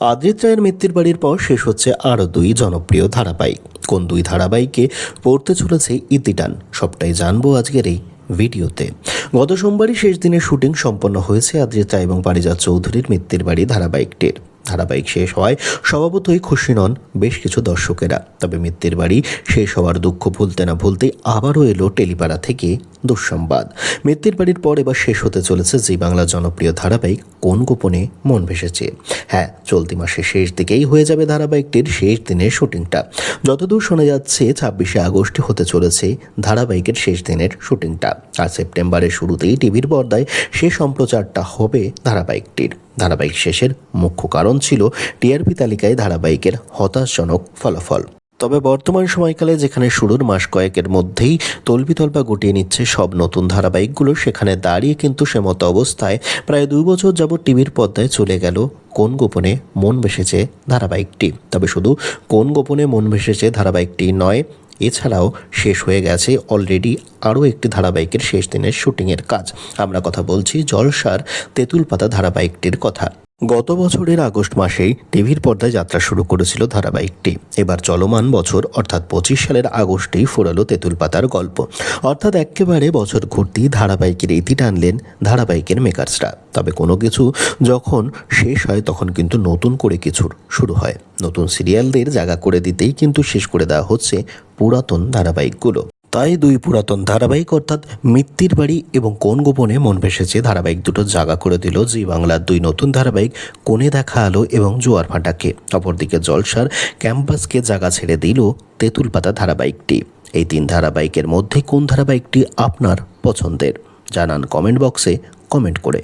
আদ্রিত রায়ের মৃত্যুর বাড়ির পর শেষ হচ্ছে আরও দুই জনপ্রিয় ধারাবাহিক। কোন দুই ধারাবাহিকে পড়তে চলেছে ইতিটান সবটাই জানব আজকের এই ভিডিওতে। গত সোমবারই শেষ দিনের শুটিং সম্পন্ন হয়েছে আদ্রিত এবং পারিজাত চৌধুরীর মৃত্যুর বাড়ি ধারাবাহিকটির। ধারাবাহিক শেষ হওয়ায় স্বভাবতই খুশি নন বেশ কিছু দর্শকেরা। তবে মৃত্যুর বাড়ি শেষ হওয়ার দুঃখ ভুলতে না ভুলতে আবারও এলো টেলিপাড়া থেকে দুঃসংবাদ। মৃত্যুর বাড়ির পর এবার শেষ হতে চলেছে জি বাংলা জনপ্রিয় ধারাবাহিক কোন গোপনে মন ভেসেছে। হ্যাঁ চলতি মাসের শেষ দিকেই হয়ে যাবে ধারাবাহিকটির শেষ দিনের শুটিংটা। যতদূর শোনা যাচ্ছে, ছাব্বিশে আগস্টে হতে চলেছে ধারাবাহিকের শেষ দিনের শুটিংটা। আর সেপ্টেম্বরের শুরুতেই টিভির পর্দায় সে সম্প্রচারটা হবে ধারাবাহিকটির। ধারাবাহিক শেষের মুখ্য কারণ ছিল টিআরপি তালিকায় ধারাবাহিকের হতাশজনক ফলাফল। তবে বর্তমান সময়কালে যেখানে শুরুর মাস কয়েকের মধ্যেই তলবিতল্পা গুটিয়ে নিচ্ছে সব নতুন ধারাবাহিকগুলো, সেখানে দাঁড়িয়ে কিন্তু সে মতো অবস্থায় প্রায় দুই বছর যাবৎ টিভির পর্দায় চলে গেল কোন গোপনে মন ভেসেছে ধারাবাহিকটি। তবে শুধু কোন গোপনে মন ভেসেছে ধারাবাহিকটি নয় এছাড়াও শেষ হয়ে গেছে অলরেডি আরও একটি ধারাবাহিকের শেষ দিনের শুটিংয়ের কাজ। আমরা কথা বলছি জলসার তেঁতুল পাতা ধারাবাহিকটির কথা। গত বছরের আগস্ট মাসেই টিভির পর্দায় যাত্রা শুরু করেছিল ধারাবাহিকটি। এবার চলমান বছর, অর্থাৎ পঁচিশ সালের আগস্টেই ফুরালো তেঁতুল পাতার গল্প। অর্থাৎ একেবারে বছর ঘুরতেই ধারাবাহিকের ইতি টানলেন ধারাবাহিকের মেকার্সরা। তবে কোনো কিছু যখন শেষ হয়, তখন কিন্তু নতুন করে কিছুর শুরু হয়। নতুন সিরিয়ালদের জায়গা করে দিতেই কিন্তু শেষ করে দেওয়া হচ্ছে পুরাতন ধারাবাহিকগুলো। তাই দুই পুরাতন ধারাবাহিক অর্থাৎ মৃত্যুর বাড়ি এবং কোন গোপনে মন ভেসেছে ধারাবাহিক দুটো জাগা করে দিল জি বাংলার দুই নতুন ধারাবাহিক কোণে দেখা আলো এবং জোয়ার ফাটাকে। অপরদিকে জলসার ক্যাম্পাসকে জাগা ছেড়ে দিল তেঁতুল পাতা ধারাবাহিকটি। এই তিন ধারাবাহিকের মধ্যে কোন ধারাবাহিকটি আপনার পছন্দের? জানান কমেন্ট বক্সে, কমেন্ট করে।